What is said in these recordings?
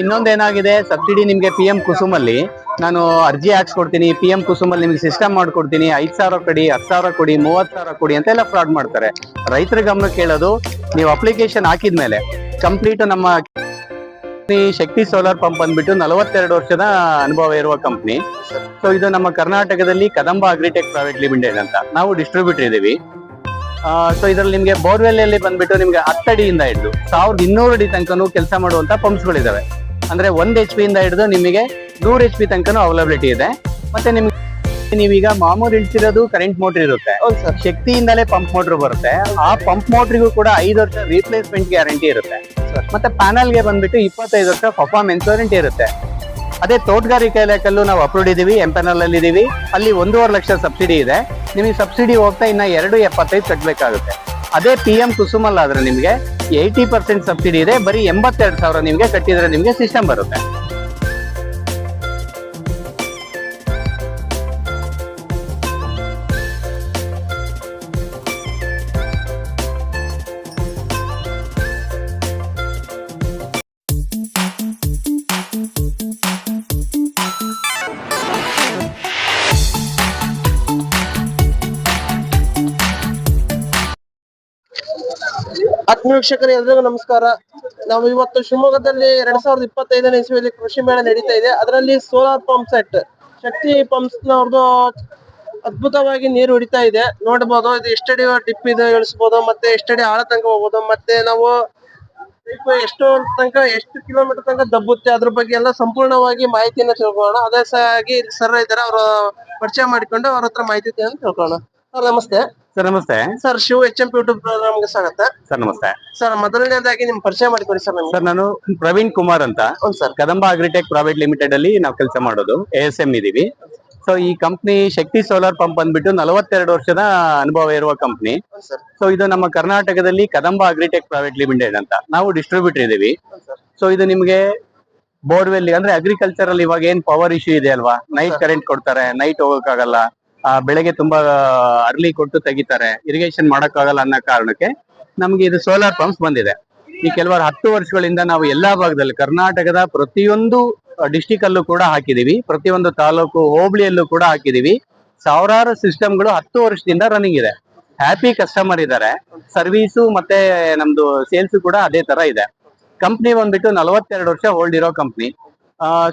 ಇನ್ನೊಂದೇನಾಗಿದೆ subsidy ನಿಮ್ಗೆ P M ಕುಸುಮಲ್ಲಿ. ನಾನು ಅರ್ಜಿ ಹಾಕ್ಸ್ಕೊಡ್ತೀನಿ ಪಿ ಎಂ ಕುಸುಮಲ್ಲಿ ನಿಮ್ಗೆ ಸಿಸ್ಟಮ್ ಮಾಡ್ಕೊಡ್ತೀನಿ, ಐದ್ ಸಾವಿರ ಕೊಡಿ, ಹತ್ತು ಸಾವಿರ ಕೊಡಿ, ಮೂವತ್ತು ಸಾವಿರ ಕೊಡಿ ಅಂತೆಲ್ಲ ಫ್ರಾಡ್ ಮಾಡ್ತಾರೆ. ರೈತರ ಗಮನ ಕೇಳೋದು, ನೀವು ಅಪ್ಲಿಕೇಶನ್ ಹಾಕಿದ್ಮೇಲೆ ಕಂಪ್ಲೀಟ್ ನಮ್ಮ ಶಕ್ತಿ ಸೋಲಾರ್ ಪಂಪ್ ಬಂದ್ಬಿಟ್ಟು ನಲವತ್ತೆರಡು ವರ್ಷದ ಅನುಭವ ಇರುವ ಕಂಪ್ನಿ ಸೊ ಇದು ನಮ್ಮ ಕರ್ನಾಟಕದಲ್ಲಿ ಕದಂಬ ಅಗ್ರಿಟೆಕ್ ಪ್ರೈವೇಟ್ ಲಿಮಿಟೆಡ್ ಅಂತ. ನಾವು ಡಿಸ್ಟ್ರಿಬ್ಯೂಟರ್ ಇದೀವಿ. ಸೊ ಇದರಲ್ಲಿ ನಿಮ್ಗೆ ಬೋರ್ವೆಲ್ ಅಲ್ಲಿ ಬಂದ್ಬಿಟ್ಟು ನಿಮ್ಗೆ ಹತ್ತಡಿಯಿಂದ ಹಿಡಿದು ಸಾವಿರದ ಇನ್ನೂರು ಅಡಿ ತನಕನೂ ಕೆಲಸ ಮಾಡುವಂತ ಪಂಪ್ಸ್ ಗಳಿದಾವೆ. ಅಂದ್ರೆ ಒಂದ್ ಎಚ್ ಪಿ ಇಂದ ಹಿಡಿದು ನಿಮಗೆ ನೂರ್ ಎಚ್ ಪಿ ತನಕನೂ ಅವೈಲಬಿಲಿಟಿ ಇದೆ. ಮತ್ತೆ ನಿಮ್ಗೆ ನೀವೀಗ ಮಾಮೂಲಿ ಇಳಿಸಿರೋದು ಕರೆಂಟ್ ಮೋಟರ್ ಇರುತ್ತೆ. ಶಕ್ತಿಯಿಂದಲೇ ಪಂಪ್ ಮೋಟರ್ ಬರುತ್ತೆ. ಆ ಪಂಪ್ ಮೋಟ್ರಿಗೂ ಕೂಡ ಐದು ವರ್ಷ ರೀಪ್ಲೇಸ್ಮೆಂಟ್ ಗ್ಯಾರಂಟಿ ಇರುತ್ತೆ. ಮತ್ತೆ ಪ್ಯಾನಲ್ಗೆ ಬಂದ್ಬಿಟ್ಟು ಇಪ್ಪತ್ತೈದು ವರ್ಷ ಪರ್ಫಾರ್ಮೆನ್ಸ್ ವಾರಂಟಿ ಇರುತ್ತೆ. ಅದೇ ತೋಟಗಾರಿಕೆ ಇಲಾಖೆಲ್ಲೂ ನಾವು ಅಪ್ರೂವ್ಡ್ ಇದ್ದೀವಿ ಎಂಪೆನಲ್ ಅಲ್ಲಿ ಇದೀವಿ. ಅಲ್ಲಿ ಒಂದೂವರೆ ಲಕ್ಷ ಸಬ್ಸಿಡಿ ಇದೆ. ನಿಮಗೆ ಸಬ್ಸಿಡಿ ಹೋಗ್ತಾ ಇನ್ನ ಎರಡು ಎಪ್ಪತ್ತೈದು ಕಟ್ಟಬೇಕಾಗುತ್ತೆ ಅದೇ ಪಿ ಎಂ ಕುಸುಮಲ್ ಆದ್ರೆ ನಿಮಗೆ ಏಯ್ಟಿ ಪರ್ಸೆಂಟ್ ಸಬ್ಸಿಡಿ ಇದೆ. ಬರೀ ಎಂಬತ್ತೆರಡು ಸಾವಿರ ನಿಮಗೆ ಕಟ್ಟಿದ್ರೆ ನಿಮಗೆ ಸಿಸ್ಟಮ್ ಬರುತ್ತೆ. ವೀಕ್ಷಕರೇ, ಎಲ್ರಿಗೂ ನಮಸ್ಕಾರ. ನಾವು ಇವತ್ತು ಶಿವಮೊಗ್ಗದಲ್ಲಿ ಎರಡ್ ಸಾವಿರದ ಇಪ್ಪತ್ತೈದನೇ ಇಸ್ವಿಯಲ್ಲಿ ಕೃಷಿ ಮೇಳ ನಡೀತಾ ಇದೆ. ಅದರಲ್ಲಿ solar pump set Shakti pumps ನವ್ರದ್ದು ಅದ್ಭುತವಾಗಿ ನೀರು ಹಿಡಿತಾ ಇದೆ. ನೋಡಬಹುದು ಇದು ಎಷ್ಟಡಿ ಡಿಪ್ ಇದೆ ಇಳಿಸಬಹುದು ಮತ್ತೆ ಎಷ್ಟಡಿ ಆಳ ತನಕ ಹೋಗ್ಬೋದು, ಮತ್ತೆ ನಾವು ಎಷ್ಟು ತನಕ, ಎಷ್ಟು ಕಿಲೋಮೀಟರ್ ತನಕ ದಬ್ಬುತ್ತೆ, ಅದ್ರ ಬಗ್ಗೆ ಎಲ್ಲ ಸಂಪೂರ್ಣವಾಗಿ ಮಾಹಿತಿಯನ್ನ ತಿಳ್ಕೊಳ್ಳೋಣ. ಅದೇ ಸಾಗಿ ಸರ್ ಇದ್ದಾರೆ, ಅವರು ಪರಿಚಯ ಮಾಡಿಕೊಂಡು ಅವ್ರ ಹತ್ರ ಮಾಹಿತಿ ತಿಳ್ಕೊಳ್ಳೋಣ. ಸರ್, ನಮಸ್ತೆ. ಸರ್ ನಮಸ್ತೆ. Sir Shiv H M YouTube ಪ್ರೋಗ್ರಾಮ್ಗೆ ಸ್ವಾಗತ. ಸರ್ ನಮಸ್ತೆ. ಸರ್ ಮೊದಲನೇದಾಗಿ ನಿಮ್ ಪರಿಚಯ ಮಾಡಿಕೊಡಿ ಸರ್ ನಮ್ಗೆ. ಸರ್ ನಾನು ಪ್ರವೀಣ್ ಕುಮಾರ್ ಅಂತ. ಹೌದು ಸರ್. ಕದಂಬ ಅಗ್ರಿಟೆಕ್ ಪ್ರೈವೇಟ್ ಲಿಮಿಟೆಡ್ ಅಲ್ಲಿ ನಾವು ಕೆಲಸ ಮಾಡೋದು ಎ ಎಸ್ ಎಂ ಇದೀವಿ. ಸೊ ಈ ಕಂಪ್ನಿ ಶಕ್ತಿ ಸೋಲಾರ್ ಪಂಪ್ ಅಂದ್ಬಿಟ್ಟು ನಲವತ್ತೆರಡು ವರ್ಷದ ಅನುಭವ ಇರುವ ಕಂಪ್ನಿ ಸೊ ಇದು ನಮ್ಮ ಕರ್ನಾಟಕದಲ್ಲಿ ಕದಂಬ ಅಗ್ರಿಟೆಕ್ ಪ್ರೈವೇಟ್ ಲಿಮಿಟೆಡ್ ಅಂತ. ನಾವು ಡಿಸ್ಟ್ರಿಬ್ಯೂಟರ್ ಇದೀವಿ. ಸೊ ಇದು ನಿಮ್ಗೆ ಬೋರ್ವೆಲ್ ಅಂದ್ರೆ ಅಗ್ರಿಕಲ್ಚರ್ ಅಲ್ಲಿ ಇವಾಗ ಏನ್ ಪವರ್ ಇಶ್ಯೂ ಇದೆ ಅಲ್ವಾ? ನೈಟ್ ಕರೆಂಟ್ ಕೊಡ್ತಾರೆ ನೈಟ್ ಹೋಗಕ್ಕಾಗಲ್ಲ. ಬೆಳಗ್ಗೆ ತುಂಬಾ ಅರ್ಲಿ ಕೊಟ್ಟು ತೆಗಿತಾರೆ. ಇರಿಗೇಷನ್ ಮಾಡಕ್ಕಾಗಲ್ಲ ಅನ್ನೋ ಕಾರಣಕ್ಕೆ ನಮ್ಗೆ ಇದು ಸೋಲಾರ್ ಪಂಪ್ಸ್ ಬಂದಿದೆ. ಈ ಕೆಲವರು ಹತ್ತು ವರ್ಷಗಳಿಂದ ನಾವು ಎಲ್ಲಾ ಭಾಗದಲ್ಲಿ ಕರ್ನಾಟಕದ ಪ್ರತಿಯೊಂದು ಡಿಸ್ಟಿಕ್ ಅಲ್ಲೂ ಕೂಡ ಹಾಕಿದೀವಿ. ಪ್ರತಿಯೊಂದು ತಾಲೂಕು ಹೋಬಳಿಯಲ್ಲೂ ಕೂಡ ಹಾಕಿದೀವಿ. ಸಾವಿರಾರು ಸಿಸ್ಟಮ್ಗಳು ಹತ್ತು ವರ್ಷದಿಂದ ರನ್ನಿಂಗ್ ಇದೆ. ಹ್ಯಾಪಿ ಕಸ್ಟಮರ್ ಇದ್ದಾರೆ ಸರ್ವಿಸು ಮತ್ತೆ ನಮ್ದು ಸೇಲ್ಸ್ ಕೂಡ ಅದೇ ತರ ಇದೆ. ಕಂಪ್ನಿ ಬಂದ್ಬಿಟ್ಟು ನಲವತ್ತೆರಡು ವರ್ಷ ಹೋಲ್ಡ್ ಇರೋ ಕಂಪ್ನಿ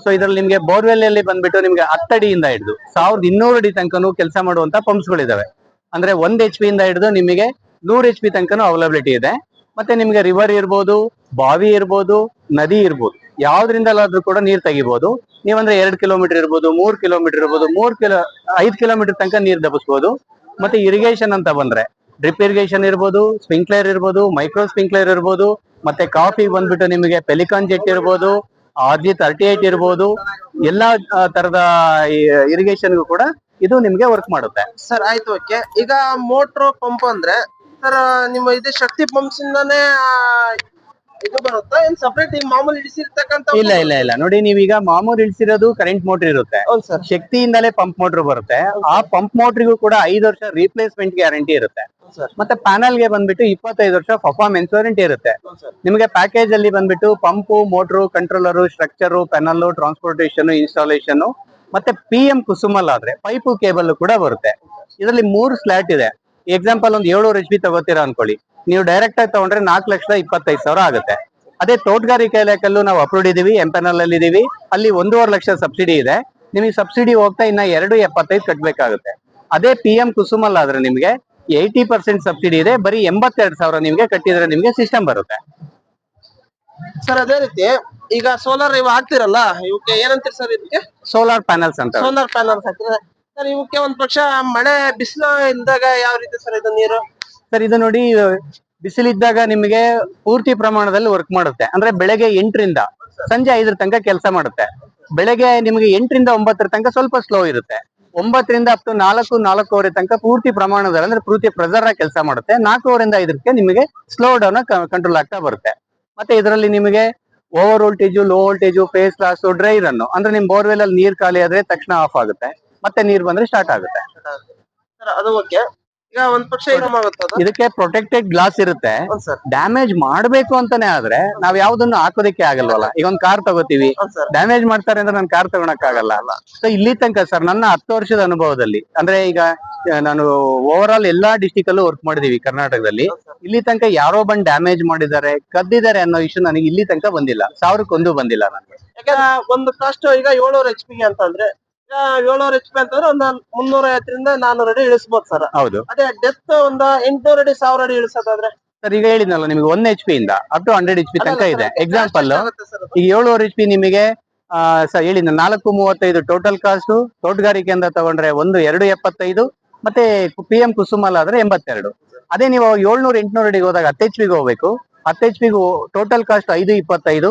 ಸೊ ಇದರಲ್ಲಿ ನಿಮ್ಗೆ ಬೋರ್ವೆಲ್ ಅಲ್ಲಿ ಬಂದ್ಬಿಟ್ಟು ನಿಮ್ಗೆ ಹತ್ತಡಿಯಿಂದ ಹಿಡಿದು ಸಾವಿರದ ಇನ್ನೂರು ಅಡಿ ತನಕನೂ ಕೆಲಸ ಮಾಡುವಂತ ಪಂಪ್ಸ್ ಗಳಿದಾವೆ. ಅಂದ್ರೆ ಒಂದ್ ಎಚ್ ಪಿ ಇಂದ ಹಿಡಿದು ನಿಮಗೆ ನೂರ್ ಎಚ್ ಪಿ ತನಕನೂ ಅವೈಲಬಿಲಿಟಿ ಇದೆ. ಮತ್ತೆ ನಿಮ್ಗೆ ರಿವರ್ ಇರ್ಬೋದು, ಬಾವಿ ಇರ್ಬೋದು, ನದಿ ಇರ್ಬೋದು. ಯಾವ್ದ್ರಿಂದಲಾದ್ರೂ ಕೂಡ ನೀರ್ ತೆಗಿಬಹುದು ನೀವಂದ್ರೆ ಎರಡ್ ಕಿಲೋಮೀಟರ್ ಇರ್ಬೋದು, ಮೂರ್ ಕಿಲೋಮೀಟರ್ ಇರ್ಬೋದು, ಮೂರ್ ಕಿಲೋ ಐದ್ ಕಿಲೋಮೀಟರ್ ತನಕ ನೀರ್ ದಬ್ಬಿಸ್ಬೋದು ಮತ್ತೆ ಇರಿಗೇಷನ್ ಅಂತ ಬಂದ್ರೆ ಡ್ರಿಪ್ ಇರಿಗೇಷನ್ ಇರ್ಬೋದು ಸ್ಪ್ರಿಂಕ್ಲರ್ ಇರ್ಬೋದು ಮೈಕ್ರೋ ಸ್ಪ್ರಿಂಕ್ಲರ್ ಇರ್ಬೋದು, ಮತ್ತೆ ಕಾಫಿ ಬಂದ್ಬಿಟ್ಟು ನಿಮಗೆ ಪೆಲಿಕಾನ್ ಜೆಟ್ ಇರ್ಬೋದು ಆರ್ ಜಿ ತರ್ಟಿ ಏಟ್ ಇರ್ಬೋದು, ಎಲ್ಲಾ ತರದ ಇರಿಗೇಷನ್ ಕೂಡ ಇದು ನಿಮ್ಗೆ ವರ್ಕ್ ಮಾಡುತ್ತೆ. ಸರ್ ಆಯ್ತು ಓಕೆ ಈಗ ಮೋಟ್ರ್ ಪಂಪ್ ಅಂದ್ರೆ ಸರ್ ನಿಮ್ಮ ಇದು ಶಕ್ತಿ ಪಂಪ್ಸ್ ಇಂದಾನೇ ಇದು ಬರುತ್ತಾ? ಏನ್ ಸಪರೇಟ್ ಈಗ ಮಾಮೂಲಿ ಇಡಿಸಿರ್ತಕ್ಕಂತ ಇಲ್ಲ ಇಲ್ಲ ಇಲ್ಲ. ನೋಡಿ ನೀವೀಗ ಮಾಮೂಲಿ ಇಳಿಸಿರೋದು ಕರೆಂಟ್ ಮೋಟರ್ ಇರುತ್ತೆ. ಹೌದು ಸರ್ ಶಕ್ತಿಯಿಂದಲೇ ಪಂಪ್ ಮೋಟರ್ ಬರುತ್ತೆ. ಆ ಪಂಪ್ ಮೋಟರ್ಗೂ ಕೂಡ ಐದು ವರ್ಷ ರೀಪ್ಲೇಸ್ಮೆಂಟ್ ಗ್ಯಾರಂಟಿ ಇರುತ್ತೆ. ಮತ್ತೆ ಪ್ಯಾನಲ್ಗೆ ಬಂದ್ಬಿಟ್ಟು ಇಪ್ಪತ್ತೈದು ವರ್ಷ ಪರ್ಫಾರ್ಮೆನ್ಸ್ ವಾರಂಟಿ ಇರುತ್ತೆ. ನಿಮಗೆ ಪ್ಯಾಕೇಜ್ ಅಲ್ಲಿ ಬಂದ್ಬಿಟ್ಟು pump motor controller structure panel transportation installation ಮತ್ತೆ ಪಿ ಎಂ ಕುಸುಮಲ್ ಆದ್ರೆ ಪೈಪು ಕೇಬಲ್ ಕೂಡ ಬರುತ್ತೆ. ಇದರಲ್ಲಿ ಮೂರು ಸ್ಲಾಟ್ ಇದೆ. ಎಕ್ಸಾಂಪಲ್ ಒಂದು ಏಳು ಎಚ್ ಬಿ ತಗೋತೀರಾ ಅನ್ಕೊಳ್ಳಿ. ನೀವು ಡೈರೆಕ್ಟ್ ಆಗಿ ತಗೊಂಡ್ರೆ ನಾಲ್ಕು ಲಕ್ಷದ ಇಪ್ಪತ್ತೈದು ಸಾವಿರ ಆಗುತ್ತೆ. ಅದೇ ತೋಟಗಾರಿಕೆ ಇಲಾಖೆಲ್ಲೂ ನಾವು ಅಪ್ರೂವ್ಡ್ ಇದೀವಿ ಎಂಪೆನಲ್ ಅಲ್ಲಿ ಇದೀವಿ. ಅಲ್ಲಿ ಒಂದೂವರೆ ಲಕ್ಷ ಸಬ್ಸಿಡಿ ಇದೆ. ನಿಮಗೆ ಸಬ್ಸಿಡಿ ಹೋಗ್ತಾ ಇನ್ನ ಎರಡು ಎಪ್ಪತ್ತೈದು ಕಟ್ಟಬೇಕಾಗುತ್ತೆ ಅದೇ ಪಿ ಎಂ ಕುಸುಮಲ್ ಆದ್ರೆ ನಿಮಗೆ ಏಯ್ಟಿ ಪರ್ಸೆಂಟ್ ಸಬ್ಸಿಡಿ ಇದೆ. ಬರೀ ಎಂಬತ್ತೆರಡು ಸಾವಿರ ನಿಮಗೆ ಕಟ್ಟಿದ್ರೆ ನಿಮಗೆ ಸಿಸ್ಟಮ್ ಬರುತ್ತೆ. ಸರ್ ಅದೇ ರೀತಿ ಈಗ ಸೋಲಾರ್ ಇವ್ ಹಾಕ್ತಿರಲ್ಲ ಇವಕ್ಕೆ ಏನಂತೀರಿ ಸರ್ ಇದಕ್ಕೆ? ಸೋಲಾರ್ ಪ್ಯಾನಲ್ಸ್ ಅಂತ ಸೋಲಾರ್ ಪ್ಯಾನಲ್ಸ್ ಹಾಕಿದ್ರೆ ಸರ್ ಇವಕ್ಕೆ ಒಂದ್ ಪಕ್ಷ ಮಳೆ ಬಿಸಿಲು ಇಲ್ದಾಗ ಯಾವ ರೀತಿ ಸರ್ ಇದು ನೀರು? ಸರ್, ಇದು ನೋಡಿ, ಬಿಸಿಲಿದ್ದಾಗ ನಿಮಗೆ ಪೂರ್ತಿ ಪ್ರಮಾಣದಲ್ಲಿ ವರ್ಕ್ ಮಾಡುತ್ತೆ. ಅಂದ್ರೆ ಬೆಳಗ್ಗೆ ಎಂಟರಿಂದ ಸಂಜೆ ಐದರ ತನಕ ಕೆಲಸ ಮಾಡುತ್ತೆ. ಬೆಳಗ್ಗೆ ನಿಮಗೆ ಎಂಟರಿಂದ ಒಂಬತ್ತರ ತನಕ ಸ್ವಲ್ಪ ಸ್ಲೋ ಇರುತ್ತೆ. ಒಂಬತ್ತರಿಂದ ಅಪ್ ನಾಲ್ಕು, ನಾಲ್ಕೂವರೆ ತನಕ ಪೂರ್ತಿ ಪ್ರಮಾಣದಲ್ಲಿ, ಅಂದ್ರೆ ಪೂರ್ತಿ ಪ್ರೆಸರ್ ಕೆಲಸ ಮಾಡುತ್ತೆ. ನಾಲ್ಕೂವರೆಯಿಂದ ಐದಕ್ಕೆ ನಿಮಗೆ ಸ್ಲೋ ಡೌನ್ ಕಂಟ್ರೋಲ್ ಆಗ್ತಾ ಬರುತ್ತೆ. ಮತ್ತೆ ಇದರಲ್ಲಿ ನಿಮಗೆ over voltage low voltage phase loss dry ಅನ್ನು, ಅಂದ್ರೆ ನಿಮ್ ಬೋರ್ವೆಲ್ ಅಲ್ಲಿ ನೀರ್ ಖಾಲಿ ಆದ್ರೆ ತಕ್ಷಣ ಆಫ್ ಆಗುತ್ತೆ. ಮತ್ತೆ ನೀರ್ ಬಂದ್ರೆ ಸ್ಟಾರ್ಟ್ ಆಗುತ್ತೆ. ಸರ್ ಇದಕ್ಕೆ ಪ್ರೊಟೆಕ್ಟೆಡ್ ಗ್ಲಾಸ್ ಇರುತ್ತೆ. ಡ್ಯಾಮೇಜ್ ಮಾಡ್ಬೇಕು ಅಂತಾನೆ ಆದ್ರೆ ನಾವ್ ಯಾವ್ದನ್ನು ಹಾಕೋದಕ್ಕೆ ಆಗಲ್ವಲ್ಲ? ಈಗ ಒಂದ್ ಕಾರ್ ತಗೋತೀವಿ. ಡ್ಯಾಮೇಜ್ ಮಾಡ್ತಾರೆ ಅಂದ್ರೆ ನಾನು ಕಾರ್ ತಗೊಳಕ್ ಆಗಲ್ಲ. ಸೊ ಇಲ್ಲಿ ತನಕ ಸರ್ ನನ್ನ ಹತ್ತು ವರ್ಷದ ಅನುಭವದಲ್ಲಿ ಅಂದ್ರೆ ಈಗ ನಾನು ಓವರ್ ಆಲ್ ಎಲ್ಲಾ ಡಿಸ್ಟಿಕ್ ಅಲ್ಲೂ ವರ್ಕ್ ಮಾಡಿದೀವಿ ಕರ್ನಾಟಕದಲ್ಲಿ. ಇಲ್ಲಿ ತನಕ ಯಾರೋ ಬಂದ್ ಡ್ಯಾಮೇಜ್ ಮಾಡಿದ್ದಾರೆ ಕದ್ದಿದ್ದಾರೆ ಅನ್ನೋ ಇಶ್ಯೂ ನನಗೆ ಇಲ್ಲಿ ತನಕ ಬಂದಿಲ್ಲ. ಸಾವಿರಕ್ಕೊಂದು ಬಂದಿಲ್ಲ ನನಗೆ. ಯಾಕಂದ್ರೆ ಒಂದು ಕಾಸ್ಟ್ ಈಗ ಏಳ್ನೂರ ಎಚ್ ಪಿ ಅಂತಂದ್ರೆ ಏಳ್ನೂರ ಎಚ್ ಪಿ ಅಂತಂದ್ರೆ ಒಂದ್ ಮುನ್ನೂರ ಐವತ್ತರಿಂದ ನಾನೂರ ಅಡಿ ಇಳಿಸಬಹುದು ಸರ್ ಹೌದು. ಅದೇ ಡೆತ್ ಒಂದ್ ಎಂಟ್ನೂರ ಅಡಿ ಸಾವಿರ ಅಡಿ ಇಳಿಸೋದಾದ್ರೆ? ಸರ್ ಈಗ ಹೇಳಿದ್ನಲ್ಲ ನಿಮಗೆ ಒನ್ ಎಚ್ ಪಿ ಇಂದ up to hundred H P ತನಕ ಇದೆ. ಎಕ್ಸಾಂಪಲ್ ಸರ್ ಈಗ ಏಳುವರೆ ಎಚ್ ಪಿ ನಿಮಗೆ ಆ, ಸ ಹೇಳಿದ ನಾಲ್ಕು ಮೂವತ್ತೈದು ಟೋಟಲ್ ಕಾಸ್ಟ್ ತೋಟಗಾರಿಕೆಯಿಂದ ತಗೊಂಡ್ರೆ ಒಂದು ಎರಡು ಎಪ್ಪತ್ತೈದು ಮತ್ತೆ ಪಿ ಎಂ ಕುಸುಮಲ್ ಆದ್ರೆ ಎಂಬತ್ತೆರಡು. ಅದೇ ನೀವು ಏಳ್ನೂರ ಎಂಟ್ನೂರ ಅಡಿಗೆ ಹೋದಾಗ ಹತ್ತು ಎಚ್ ಪಿಗೆ ಹೋಗ್ಬೇಕು. ಹತ್ತು ಎಚ್ ಪಿಗೆ ಟೋಟಲ್ ಕಾಸ್ಟ್ ಐದು ಇಪ್ಪತ್ತೈದು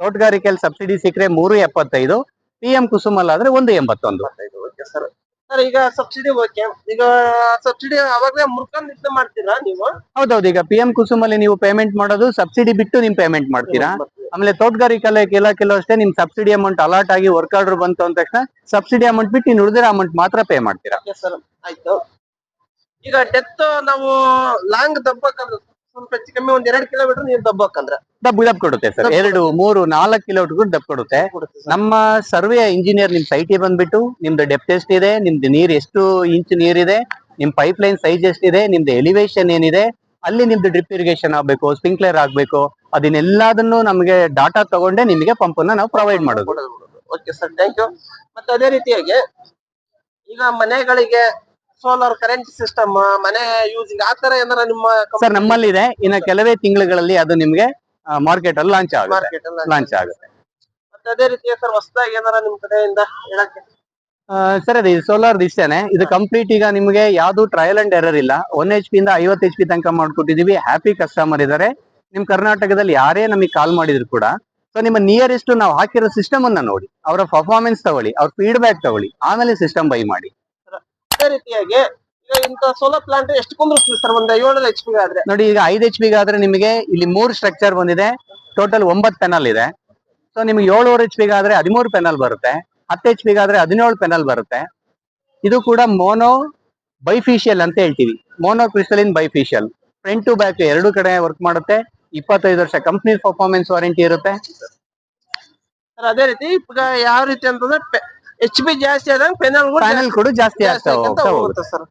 ತೋಟಗಾರಿಕೆಯಲ್ಲಿ ಸಬ್ಸಿಡಿ ಸಿಕ್ಕರೆ ಮೂರು ಎಪ್ಪತ್ತೈದು ಪಿ ಎಂ ಅಲ್ಲ ಆದ್ರೆ ಒಂದು ಎಂಬತ್ತೊಂದು. ಸರ್ ಸರ್ ಈಗ ಸಬ್ಸಿಡಿ ಓಕೆ ಈಗ ಸಬ್ಸಿಡಿ ಅವಾಗಲೇ ಮುರ್ಕೊಂಡ್ ಮಾಡ್ತೀರಾ ನೀವು? ಹೌದೌದು ಈಗ ಪಿ ಎಂ ಕುಸುಮಲ್ಲಿ ನೀವು ಪೇಮೆಂಟ್ ಮಾಡೋದು ಸಬ್ಸಿಡಿ ಬಿಟ್ಟು ನಿಮ್ ಪೇಮೆಂಟ್ ಮಾಡ್ತೀರಾ? ಆಮೇಲೆ ತೋಟಗಾರಿಕೆ ಕೆಲವು ಅಷ್ಟೇ ನಿಮ್ ಸಬ್ಸಿಡಿ ಅಮೌಂಟ್ ಅಲಾಟ್ ಆಗಿ ವರ್ಕ್ ಆರ್ಡರ್ ಬಂತು ಅಂದ ತಕ್ಷಣ ಸಬ್ಸಿಡಿ ಅಮೌಂಟ್ ಬಿಟ್ಟು ಇನ್ನು ಉಳಿದಿರೋ ಅಮೌಂಟ್ ಮಾತ್ರ ಪೇ ಮಾಡ್ತೀರಾ? ಸರ್ ಆಯ್ತು. ಈಗ ಡೆತ್ ನಾವು ಲಾಂಗ್ ದಬ್ಬಕ್ಕಂದ್ರೆ ಹೆಚ್ಚು ಕಮ್ಮಿ ಒಂದ್ ಎರಡ್ ಕಿಲೋಮೀಟರ್ ನೀರ್ ದಬ್ಬಕಂದ್ರ ದಬ್ಬು ದಬ್ ಕೊಡುತ್ತೆ ಸರ್ ಎರಡು ಮೂರು ನಾಲ್ಕು ಕಿಲೋಮೀಟರ್ ದಬ್ ಕೊಡುತ್ತೆ. ನಮ್ಮ ಸರ್ವೆ ಇಂಜಿನಿಯರ್ ನಿಮ್ ಸೈಟಿಗೆ ಬಂದ್ಬಿಟ್ಟು ನಿಮ್ದು ಡೆಪ್ತ್ ಎಷ್ಟಿದೆ ನಿಮ್ದು ನೀರ್ ಎಷ್ಟು ಇಂಚ್ ನೀರಿದೆ ನಿಮ್ ಪೈಪ್ ಲೈನ್ ಸೈಜ್ ಎಷ್ಟಿದೆ ನಿಮ್ದು ಎಲಿವೇಶನ್ ಏನಿದೆ ಅಲ್ಲಿ ನಿಮ್ದು ಡ್ರಿಪ್ ಇರಿಗೇಷನ್ ಆಗ್ಬೇಕು ಸ್ಪ್ರಿಂಕ್ಲರ್ ಆಗ್ಬೇಕು ಅದನ್ನೆಲ್ಲದನ್ನು ನಮಗೆ ಡಾಟಾ ತಗೊಂಡೆ ನಿಮಗೆ ಪಂಪ್ ಅನ್ನ ನಾವು ಪ್ರೊವೈಡ್ ಮಾಡೋದು. ಓಕೆ ಸರ್ ಥ್ಯಾಂಕ್ ಯು ಮತ್ತೆ ಅದೇ ರೀತಿಯಾಗಿ ಈಗ ಮನೆಗಳಿಗೆ ಸೋಲಾರ್ ಕರೆಂಟ್ ಸಿಸ್ಟಮ್ ಮನೆ ಯೂಸಿಂಗ್ ಆತರ ತರ ಏನಾರ ನಿಮ್ಮ ಸರ್ ನಮ್ಮಲ್ಲಿ ಇದೆ ಇನ್ನ ಕೆಲವೇ ತಿಂಗಳುಗಳಲ್ಲಿ ಅದು ನಿಮ್ಗೆ ಮಾರ್ಕೆಟ್ ಅಲ್ಲಿ ಲಾಂಚ್ ಆಗುತ್ತೆ. ಮಾರ್ಕೆಟ್ ಅಲ್ಲಿ ಲಾಂಚ್ ಆಗುತ್ತೆ. ಮತ್ತೆ ಅದೇ ರೀತಿ ಸರ್ ಹೊಸದಾಗಿ ಏನಾರ ನಿಮ್ ಕಡೆಯಿಂದ ಹೇಳಕ್ಕೆ? ಸರ್ ಅದೇ ಸೋಲಾರ್ ಇಷ್ಟೇನೆ. ಇದು ಕಂಪ್ಲೀಟ್ ಈಗ ನಿಮಗೆ ಯಾವ್ದು ಟ್ರಯಲ್ ಅಂಡ್ ಎರರ್ ಇಲ್ಲ. ಒನ್ ಎಚ್ ಪಿ ಇಂದ ಐವತ್ತು ಎಚ್ ಪಿ ತನಕ ಮಾಡ್ಕೊಟ್ಟಿದೀವಿ. ಹ್ಯಾಪಿ ಕಸ್ಟಮರ್ ಇದಾರೆ. ನಿಮ್ ಕರ್ನಾಟಕದಲ್ಲಿ ಯಾರೇ ನಮಗೆ ಕಾಲ್ ಮಾಡಿದ್ರು ಕೂಡ ಸೊ ನಿಮ್ಮ ನಿಯರೆಸ್ಟ್ ನಾವು ಹಾಕಿರೋ ಸಿಸ್ಟಮ್ ಅನ್ನ ನೋಡಿ. ಅವರ ಪರ್ಫಾರ್ಮೆನ್ಸ್ ತಗೊಳ್ಳಿ ಅವ್ರ ಫೀಡ್ಬ್ಯಾಕ್ ತಗೊಳ್ಳಿ. ಆಮೇಲೆ ಸಿಸ್ಟಮ್ ಬೈ ಮಾಡಿ. ಅದೇ ರೀತಿಯಾಗಿ ಈಗ ಇಂತ ಸೋಲಾರ್ ಪ್ಲಾಂಟ್ ಎಷ್ಟು ಕುಂದ್ರಿಸ್ತೀವಿ ಸರ್ ಒಂದ್ ಏಳು ಎಚ್ ಪಿ ಆದ್ರೆ. ನೋಡಿ ಈಗ ಐದು ಎಚ್ ಪಿ ಆದ್ರೆ ನಿಮಗೆ ಇಲ್ಲಿ ಮೂರು ಸ್ಟ್ರಕ್ಚರ್ ಬಂದಿದೆ. ಟೋಟಲ್ ಒಂಬತ್ತು ಪೆನಲ್ ಇದೆ. ಸೊ ನಿಮ್ಗೆ ಏಳುವರೆ ಎಚ್ ಪಿ ಆದ್ರೆ ಹದಿಮೂರು ಪೆನಲ್ ಬರುತ್ತೆ. ಹತ್ತು ಎಚ್ ಪಿ ಆದ್ರೆ ಹದಿನೇಳು ಪೆನಲ್ ಬರುತ್ತೆ. ಇದು ಕೂಡ ಮೋನೋ ಬೈಫಿಷಿಯಲ್ ಅಂತ ಹೇಳ್ತೀವಿ. Mono crystalline bifacial front to back ಎರಡು ಕಡೆ ವರ್ಕ್ ಮಾಡುತ್ತೆ. ಇಪ್ಪತ್ತೈದು ವರ್ಷ ಕಂಪ್ನಿ ಪರ್ಫಾರ್ಮೆನ್ಸ್ ವಾರಂಟಿ ಇರುತ್ತೆ. ಸರ್ ಅದೇ ರೀತಿ ಈಗ ಯಾವ ರೀತಿ ಅಂತಂದ್ರೆ ಎಚ್ ಬಿ ಜಾಸ್ತಿ ಆದಂಗ ಪೆನಲ್ ಪ್ಯಾನಲ್ ಕೂಡ ಜಾಸ್ತಿ ಹೋಗುತ್ತೆ ಸರ್.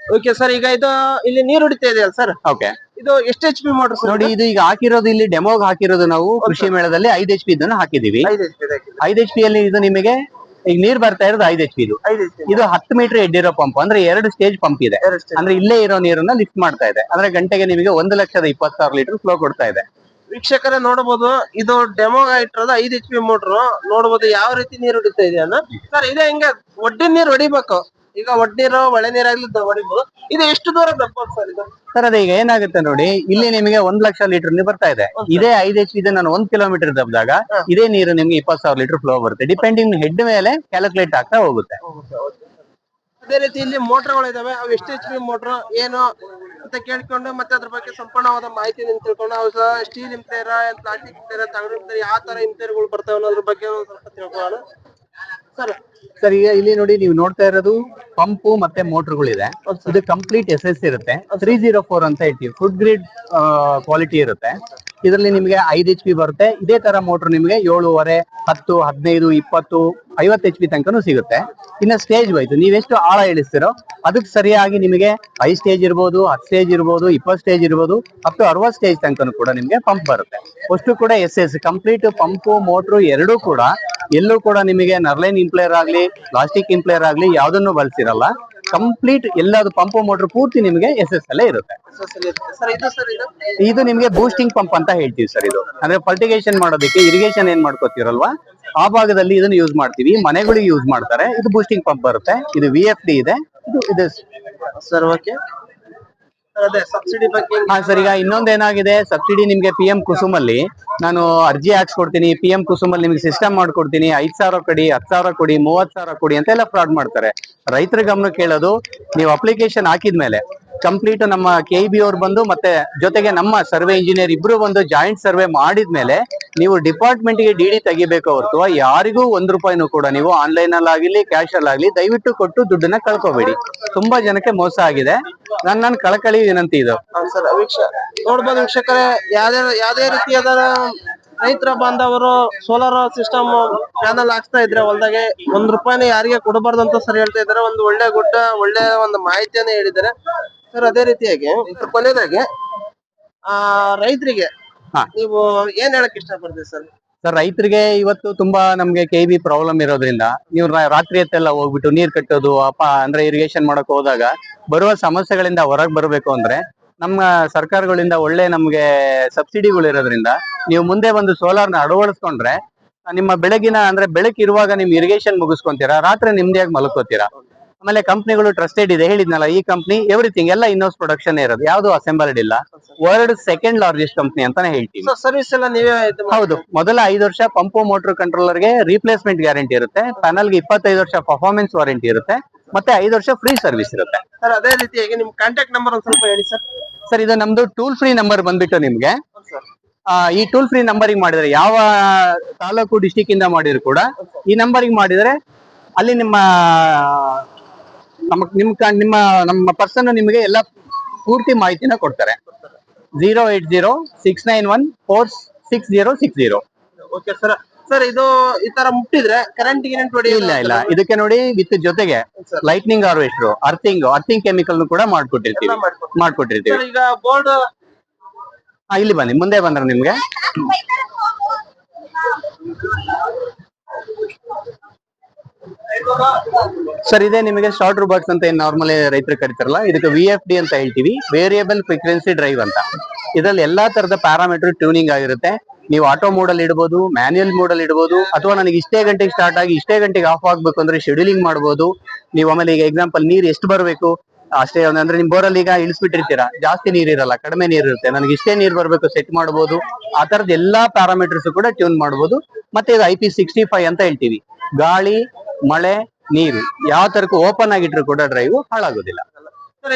ಓಕೆ ಸರ್ ಈಗ ಇದು ಇಲ್ಲಿ ನೀರು ಹೊಡಿತಾ ಇದೆಯಲ್ಲ ಸರ್ ಓಕೆ ಇದು ಎಷ್ಟು ಎಚ್ ಪಿ ಮೋಟರ್ ನೋಡಿ ಇದು? ಈಗ ಹಾಕಿರೋದು ಇಲ್ಲಿ ಡೆಮೋಗ್ ಹಾಕಿರೋದು ನಾವು ಕೃಷಿ ಮೇಳದಲ್ಲಿ ಐದು ಎಚ್ ಪಿ ಇದನ್ನು ಹಾಕಿದೀವಿ ಐದು ಎಚ್ ಪಿ ಅಲ್ಲಿ ಇದು ನಿಮಗೆ ಈಗ ನೀರ್ ಬರ್ತಾ ಇರೋದು ಐದು ಎಚ್ ಪಿ ಇದು. ಇದು. ಹತ್ತು ಮೀಟರ್ ಎಡ್ಡಿರೋ ಪಂಪ್ ಅಂದ್ರೆ ಎರಡು ಸ್ಟೇಜ್ ಪಂಪ್ ಇದೆ. ಅಂದ್ರೆ ಇಲ್ಲೇ ಇರೋ ನೀರನ್ನ ಲಿಫ್ಟ್ ಮಾಡ್ತಾ ಇದೆ. ಅಂದ್ರೆ ಗಂಟೆಗೆ ನಿಮಗೆ ಒಂದು ಲಕ್ಷದ ಇಪ್ಪತ್ತು ಸಾವಿರ ಲೀಟರ್ ಫ್ಲೋ ಕೊಡ್ತಾ ಇದೆ. ವೀಕ್ಷಕರೇ ನೋಡಬಹುದು ಇದು ಡೆಮೋ ಇಟ್ಟಿರೋದು ಐದು ಎಚ್ ಪಿ ಮೋಟರ್ ನೋಡಬಹುದು ಯಾವ ರೀತಿ ನೀರು ಹೊಡಿತಾ ಇದೆ ಅನ್ನ ಸರ್ ಇದೆ ಹಿಂಗೆ ಒಡ್ಡಿ ನೀರು ಹೊಡಿಬೇಕು. ಈಗ ಒಡ್ನೀರು ಒಳೆ ನೀರಾಗ್ಲಿ ಹೊಡಿಬಹುದು ಇದು ಎಷ್ಟು ದೂರ ದಬ್ಬೋದು ಸರ್ ಇದು? ಸರ್ ಅದೇ ಈಗ ಏನಾಗುತ್ತೆ ನೋಡಿ ಇಲ್ಲಿ ನಿಮಗೆ ಒಂದ್ ಲಕ್ಷ ಲೀಟರ್ ನೀರು ಬರ್ತಾ ಇದೆ. ಇದೇ ಐದು ಎಚ್ ಇದೆ ನಾನು ಒಂದ್ ಕಿಲೋಮೀಟರ್ ದಬ್ಬದಾಗ. ಇದೇ ನೀರು ನಿಮ್ಗೆ ಇಪ್ಪತ್ ಸಾವಿರ ಲೀಟರ್ ಫ್ಲೋ ಬರುತ್ತೆ. ಡಿಪೆಂಡಿಂಗ್ ಹೆಡ್ ಮೇಲೆ ಕ್ಯಾಲ್ಕುಲೇಟ್ ಆಗ್ತಾ ಹೋಗುತ್ತೆ. ಅದೇ ರೀತಿ ಇಲ್ಲಿ ಮೋಟರ್ಗಳು ಇದಾವೆ. ಅವು ಎಷ್ಟು ಎಚ್ ಪಿ ಮೋಟರ್ ಏನು ಅಂತ ಕೇಳ್ಕೊಂಡು ಮತ್ತೆ ಅದ್ರ ಬಗ್ಗೆ ಸಂಪೂರ್ಣವಾದ ಮಾಹಿತಿ ತಿಳ್ಕೊಂಡು ಅವ್ರ ಸ್ಟೀಲ್ ಇಂಪೇರ ಪ್ಲಾಸ್ಟಿಕ್ ಇಂಪೇರ ತಗಡು ಇಂಪೇರ ಯಾವ ತರ ಇಂಪೇರ್ಗಳು ಬರ್ತಾವ ಅನ್ನೋದ್ರ ಬಗ್ಗೆ ಸ್ವಲ್ಪ ತಿಳ್ಕೊಳ್ಳೋಣ. ಸರ್ ಸರ್ ಈಗ ಇಲ್ಲಿ ನೋಡಿ ನೀವು ನೋಡ್ತಾ ಇರೋದು ಪಂಪು ಮತ್ತೆ ಮೋಟರ್ಗಳಿದೆ ಇದು ಕಂಪ್ಲೀಟ್ ಎಸ್ ಎಸ್ ಇರುತ್ತೆ. ತ್ರೀ ಜೀರೋ ಫೋರ್ ಅಂತ ಇಟ್ಟಿವಿ. ಫುಡ್ ಗ್ರೇಡ್ ಕ್ವಾಲಿಟಿ ಇರುತ್ತೆ. ಇದರಲ್ಲಿ ನಿಮಗೆ ಐದು ಎಚ್ ಪಿ ಬರುತ್ತೆ. ಇದೇ ತರ ಮೋಟರ್ ನಿಮಗೆ ಏಳುವರೆ, ಹತ್ತು, ಹದಿನೈದು, ಇಪ್ಪತ್ತು, ಐವತ್ತು ಎಚ್ ಪಿ ತನಕನೂ ಸಿಗುತ್ತೆ. ಇನ್ನು ಸ್ಟೇಜ್ ವೈಸ್ ನೀವೆಷ್ಟು ಆಳ ಇಳಿಸ್ತಿರೋ ಅದಕ್ಕೆ ಸರಿಯಾಗಿ ನಿಮಗೆ ಐದು ಸ್ಟೇಜ್ ಇರ್ಬೋದು, ಹತ್ತು ಸ್ಟೇಜ್ ಇರ್ಬೋದು, ಇಪ್ಪತ್ತು ಸ್ಟೇಜ್ ಇರ್ಬೋದು ಅಪ್ ಟು ಅರವತ್ತು ಸ್ಟೇಜ್ ತನಕನೂ ಕೂಡ ನಿಮಗೆ ಪಂಪ್ ಬರುತ್ತೆ. ಅಷ್ಟು ಕೂಡ S S complete pump motor ಎರಡೂ ಕೂಡ ಎಲ್ಲೂ ಕೂಡ ನಿಮಗೆ ನರ್ಲೈನ್ ಇಂಪ್ಲೇಯರ್ ಆಗ್ಲಿ ಪ್ಲಾಸ್ಟಿಕ್ ಇಂಪ್ಲೇಯರ್ ಆಗ್ಲಿ ಯಾವುದನ್ನು ಬಳಸಿರಲ್ಲ. ಕಂಪ್ಲೀಟ್ ಎಲ್ಲದು ಪಂಪ್ ಮೋಟರ್ ಪೂರ್ತಿ ನಿಮಗೆ ಎಸ್ ಎಸ್ ಅಲ್ಲೇ ಇರುತ್ತೆ. ಇದು ನಿಮಗೆ ಬೂಸ್ಟಿಂಗ್ ಪಂಪ್ ಅಂತ ಹೇಳ್ತೀವಿ ಸರ್ ಇದು. ಅಂದ್ರೆ ಫರ್ಟಿಗೇಷನ್ ಮಾಡೋದಕ್ಕೆ ಇರಿಗೇಷನ್ ಏನ್ ಮಾಡ್ಕೋತೀರಲ್ವಾ? ಆ ಭಾಗದಲ್ಲಿ ಇದನ್ನ ಯೂಸ್ ಮಾಡ್ತೀವಿ. ಮನೆಗಳಿಗೆ ಯೂಸ್ ಮಾಡ್ತಾರೆ. ಇದು ಬೂಸ್ಟಿಂಗ್ ಪಂಪ್ ಬರುತ್ತೆ. ಇದು ವಿ ಎಫ್ ಡಿ ಇದೆ. ಇದು ಇದು ಸರ್ ಓಕೆ ಸಬ್ಸಿಡಿ ಬಗ್ಗೆ ಹಾ ಸರ್ ಈಗ ಇನ್ನೊಂದ್ ಏನಾಗಿದೆ? ಸಬ್ಸಿಡಿ ನಿಮ್ಗೆ ಪಿ ಎಂ ಕುಸುಮಲ್ಲಿ ನಾನು ಅರ್ಜಿ ಹಾಕ್ಸ್ಕೊಡ್ತೀನಿ. ಪಿ ಎಂ ಕುಸುಮಲ್ಲಿ ನಿಮ್ಗೆ ಸಿಸ್ಟಮ್ ಮಾಡ್ಕೊಡ್ತೀನಿ. ಐದ್ ಸಾವಿರ ಕೊಡಿ ಹತ್ತು ಸಾವಿರ ಕೊಡಿ ಮೂವತ್ ಸಾವಿರ ಕೊಡಿ ಅಂತೆಲ್ಲ ಫ್ರಾಡ್ ಮಾಡ್ತಾರೆ. ರೈತರ ಗಮನ ಕೇಳೋದು, ನೀವು ಅಪ್ಲಿಕೇಶನ್ ಹಾಕಿದ್ಮೇಲೆ ಕಂಪ್ಲೀಟ್ ನಮ್ಮ ಕೆ ಬಿ ಅವ್ರು ಬಂದು ಮತ್ತೆ ಜೊತೆಗೆ ನಮ್ಮ ಸರ್ವೆ ಇಂಜಿನಿಯರ್ ಇಬ್ರು ಬಂದು ಜಾಯಿಂಟ್ ಸರ್ವೆ ಮಾಡಿದ್ಮೇಲೆ ನೀವು ಡಿಪಾರ್ಟ್ಮೆಂಟ್ಗೆ ಡಿ ಡಿ ತೆಗಿಬೇಕು ಹೊರತು ಯಾರಿಗೂ ಒಂದ್ ರೂಪಾಯಿನೂ ಕೂಡ ನೀವು ಆನ್ಲೈನ್ ಆಗಲಿ ಕ್ಯಾಶ್ ಆಗ್ಲಿ ದಯವಿಟ್ಟು ಕೊಟ್ಟು ದುಡ್ಡನ್ನ ಕಳ್ಕೊಬೇಡಿ. ತುಂಬಾ ಜನಕ್ಕೆ ಮೋಸ ಆಗಿದೆ. ನನ್ನ ನನ್ ಕಳಕಳಿ ವಿನಂತಿ ಇದು. ನೋಡ್ಬೋದು ವೀಕ್ಷಕರೇ, ಯಾವ್ದೇ ಯಾವ್ದೇ ರೀತಿಯಾದ ರೈತರ ಬಾಂಧವರು ಸೋಲಾರ್ ಸಿಸ್ಟಮ್ ಪ್ಯಾನಲ್ ಹಾಕ್ಸ್ತಾ ಇದ್ರೆ ಹೊಲ್ದಾಗೆ ಒಂದ್ ರೂಪಾಯಿನ ಯಾರಿಗೆ ಕೊಡಬಾರ್ದು ಅಂತ ಸರ್ ಹೇಳ್ತಾ ಇದ್ದಾರೆ. ಒಂದು ಒಳ್ಳೆ ಗುಡ್ಡ ಒಳ್ಳೆ ಒಂದು ಮಾಹಿತಿಯನ್ನ ಹೇಳಿದ್ದಾರೆ. ಸರ್ ಅದೇ ರೀತಿಯಾಗಿ ಇದ್ರ ಕೊನೆಯದಾಗಿ ಆ ರೈತರಿಗೆ ಹಾ. ನೀವು ಏನ್ ಹೇಳಕ್ ಇಷ್ಟಪಡ್ತೀವಿ ಸರ್ ಸರ್ ರೈತರಿಗೆ ಇವತ್ತು ತುಂಬಾ ನಮ್ಗೆ ಕೆ ಬಿ ಪ್ರಾಬ್ಲಮ್ ಇರೋದ್ರಿಂದ ನೀವು ರಾ- ರಾತ್ರಿ ಹೊತ್ತೆಲ್ಲ ಹೋಗ್ಬಿಟ್ಟು ನೀರ್ ಕಟ್ಟೋದು ಅಪ್ಪ ಅಂದ್ರೆ ಇರಿಗೇಷನ್ ಮಾಡಕ್ ಹೋದಾಗ ಬರುವ ಸಮಸ್ಯೆಗಳಿಂದ ಹೊರಗೆ ಬರಬೇಕು ಅಂದ್ರೆ ನಮ್ಮ ಸರ್ಕಾರಗಳಿಂದ ಒಳ್ಳೆ ನಮ್ಗೆ ಸಬ್ಸಿಡಿಗಳು ಇರೋದ್ರಿಂದ ನೀವು ಮುಂದೆ ಒಂದು ಸೋಲಾರ್ನ ಅಳವಡಿಸ್ಕೊಂಡ್ರೆ ನಿಮ್ಮ ಬೆಳಗಿನ ಅಂದ್ರೆ ಬೆಳಕಿರುವಾಗ ನಿಮ್ ಇರಿಗೇಷನ್ ಮುಗಿಸ್ಕೊಂತೀರಾ ರಾತ್ರಿ ನಿಮ್ದಿಯಾಗಿ ಮಲ್ಕೋತೀರಾ ಆಮೇಲೆ ಕಂಪ್ನಿಗಳು ಟ್ರಸ್ಟೆಡ್ ಇದೆ ಹೇಳಿದ್ನಲ್ಲ ಈ ಕಂಪ್ನಿ ಎವ್ರಿಥಿಂಗ್ ಎಲ್ಲ ಇನ್ನೋಸ್ ಪ್ರೊಡಕ್ಷನ್ ಇರೋದು ಯಾವ್ದು ಅಸೆಂಬಲ್ಡ್ ಇಲ್ಲ. ವರ್ಲ್ಡ್ ಸೆಕೆಂಡ್ ಲಾರ್ಜೆಸ್ಟ್ ಕಂಪ್ನಿ ಅಂತಾನೆ ಹೇಳ್ತೀವಿ ಸರ್ವಿಸ್ ಎಲ್ಲ ನೀವೇ ಹೌದು ಮೊದಲ ಐದು ವರ್ಷ ಪಂಪು ಮೋಟರ್ ಕಂಟ್ರೋಲರ್ಗೆ ರೀಪ್ಲೇಸ್ಮೆಂಟ್ ಗ್ಯಾರಂಟಿ ಇರುತ್ತೆ ಪ್ಯಾನಲ್ಗೆ ಇಪ್ಪತ್ತೈದು ವರ್ಷ ಪರ್ಫಾರ್ಮೆನ್ಸ್ ವಾರಂಟಿ ಇರುತ್ತೆ ಮತ್ತೆ ಐದು ವರ್ಷ ಫ್ರೀ ಸರ್ವಿಸ್ ಇರುತ್ತೆ. ಸರ್ ಅದೇ ರೀತಿಯಾಗಿ ನಿಮ್ ಕಾಂಟ್ಯಾಕ್ಟ್ ನಂಬರ್ ಒಂದ್ ಸ್ವಲ್ಪ ಹೇಳಿ ಸರ್. ಸರ್ ಇದು ನಮ್ದು ಟೂಲ್ ಫ್ರೀ ನಂಬರ್ ಬಂದ್ಬಿಟ್ಟು ನಿಮ್ಗೆ. ಈ ಟೂಲ್ ಫ್ರೀ ನಂಬರಿಗೆ ಮಾಡಿದ್ರೆ ಯಾವ ತಾಲೂಕು ಡಿಸ್ಟಿಕ್ ಇಂದ ಮಾಡಿದ್ರು ಕೂಡ ಈ ನಂಬರಿಗೆ ಮಾಡಿದ್ರೆ ಅಲ್ಲಿ ನಿಮ್ಮ ನಮಕ್ ನಿಮ್ ನಿಮ್ಮ ನಮ್ಮ ಪರ್ಸನ್ ನಿಮಗೆ ಎಲ್ಲ ಪೂರ್ತಿ ಮಾಹಿತಿನ ಕೊಡ್ತಾರೆ. Zero eight zero six nine one four six zero six zero okay sir sir ಇದು ಈ ತರ ಮುಟ್ಟಿದ್ರೆ ಕರೆಂಟ್ ಗಿರೆಂಟ್ ಹೊಡಿ ಇಲ್ಲ ಇಲ್ಲ. ಇದಕ್ಕೆ ನೋಡಿ ವಿತ್ ಜೊತೆಗೆ lightning harvester earthing earthing chemical ಕೂಡ ಮಾಡ್ಕೊಟ್ಟಿರ್ತೀವಿ. ಮಾಡ್ಕೊಟ್ಟಿರ್ತೀವಿ. ಈಗ ಬೋರ್ಡ್ ಇಲ್ಲಿ ಬನ್ನಿ. ಮುಂದೆ ಬಂದ್ರೆ ನಿಮ್ಗೆ. ಸರ್ ಇದೆ ನಿಮಗೆ ಶಾರ್ಟ್ ರೋಬಾಟ್ಸ್ ಅಂತ ಏನ್ ನಾರ್ಮಲ್ ರೈತರು ಕರಿತಾರಲ್ಲ ಇದಕ್ಕೆ ವಿ ಎಫ್ ಡಿ ಅಂತ ಹೇಳ್ತೀವಿ. ವೇರಿಯಬಲ್ ಫ್ರೀಕ್ವೆನ್ಸಿ ಡ್ರೈವ್ ಅಂತ. ಇದ್ರಲ್ಲಿ ಎಲ್ಲಾ ತರದ ಪ್ಯಾರಾಮೀಟರ್ ಟ್ಯೂನಿಂಗ್ ಆಗಿರುತ್ತೆ. ನೀವು ಆಟೋ ಮೋಡಲ್ ಇಡಬಹುದು ಮ್ಯಾನ್ಯಲ್ ಅಲ್ಲಿ ಇಡಬಹುದು ಅಥವಾ ನನಗೆ ಇಷ್ಟೇ ಗಂಟೆಗೆ ಸ್ಟಾರ್ಟ್ ಆಗಿ ಇಷ್ಟೇ ಗಂಟೆಗೆ ಆಫ್ ಆಗ್ಬೇಕು ಅಂದ್ರೆ ಶೆಡ್ಯೂಲಿಂಗ್ ಮಾಡಬಹುದು ನೀವು ಆಮೇಲೆ ಈಗ ಎಕ್ಸಾಂಪಲ್ ನೀರು ಎಷ್ಟು ಬರಬೇಕು? ಅಷ್ಟೇ ಅಂದ್ರೆ ನಿಮ್ ಬೋರಲ್ಲಿ ಈಗ ಇಳಿಸ್ಬಿಟ್ಟಿರ್ತೀರಾ? ಜಾಸ್ತಿ ನೀರ್ ಇರಲ್ಲ, ಕಡಿಮೆ ನೀರ್ ಇರುತ್ತೆ. ನನಗೆ ಇಷ್ಟೇ ನೀರ್ ಬರಬೇಕು ಸೆಟ್ ಮಾಡಬಹುದು ಆ ತರದ ಎಲ್ಲಾ ಪ್ಯಾರಾಮೀಟರ್ಸ್ ಕೂಡ ಟ್ಯೂನ್ ಮಾಡಬಹುದು ಮತ್ತೆ ಇದು ಐ ಪಿ ಸಿಕ್ಸ್ಟಿ ಫೈವ್ ಅಂತ ಹೇಳ್ತೀವಿ. ಗಾಳಿ, ಮಳೆ, ನೀರು ಯಾವ ತರಕ್ಕೂ ಓಪನ್ ಆಗಿಟ್ರು ಕೂಡ ಡ್ರೈವ್ ಹಾಳಾಗೋದಿಲ್ಲ.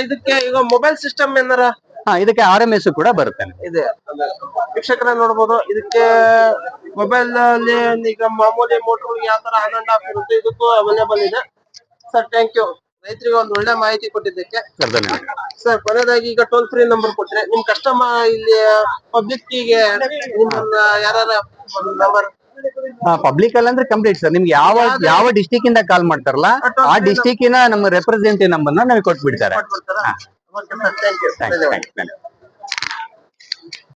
ಇದಕ್ಕೆ ಈಗ ಮೊಬೈಲ್ ಸಿಸ್ಟಮ್ ಏನಾರ ಹಾ ಇದಕ್ಕೆ ಆರ್ ಎಂ ಎಸ್ ಕೂಡ ಬರುತ್ತೆ ಇದೆ. ವೀಕ್ಷಕರ ನೋಡ್ಬೋದು ಇದಕ್ಕೆ ಮೊಬೈಲ್ ಅಲ್ಲಿ ಈಗ ಮಾಮೂಲಿ ಮೋಟರ್ ಯಾವ ತರ ಆನ್ ಅಂಡ್ ಆಫ್ ಇರುತ್ತೆ ಇದಕ್ಕೂ ಅವೈಲೇಬಲ್ ಇದೆ. ಸರ್ ಥ್ಯಾಂಕ್ ಯು ರೈತರಿಗೆ ಒಂದು ಒಳ್ಳೆ ಮಾಹಿತಿ ಕೊಟ್ಟಿದ್ದಕ್ಕೆ. ಸರ್ ಕೊನೆಯದಾಗಿ ಈಗ ಟೋಲ್ ಫ್ರೀ ನಂಬರ್ ಕೊಟ್ರೆ ನಿಮ್ ಕಸ್ಟಮರ್ ಇಲ್ಲಿ ಪಬ್ಲಿಕ್ಗೆ ನಿಮ್ಮನ್ನ ಯಾರ ನಂಬರ್ ಪಬ್ಲಿಕ್ ಅಲ್ಲಿ ಅಂದ್ರೆ ಕಂಪ್ಲೀಟ್ ಸರ್ ನಿಮ್ಗೆ ಯಾವ ಯಾವ ಡಿಸ್ಟಿಕ್ ಇಂದ ಕಾಲ್ ಮಾಡ್ತಾರಲ್ಲ ಆ ಡಿಸ್ಟಿಕ್ಕಿನ ನಮ್ಮ ರೆಪ್ರೆಸೆಂಟೇಟಿವ್ ನಂಬರ್ ನಮಗೆ ಕೊಟ್ಬಿಡ್ತಾರಾ. Okay sir thank you thanks thanks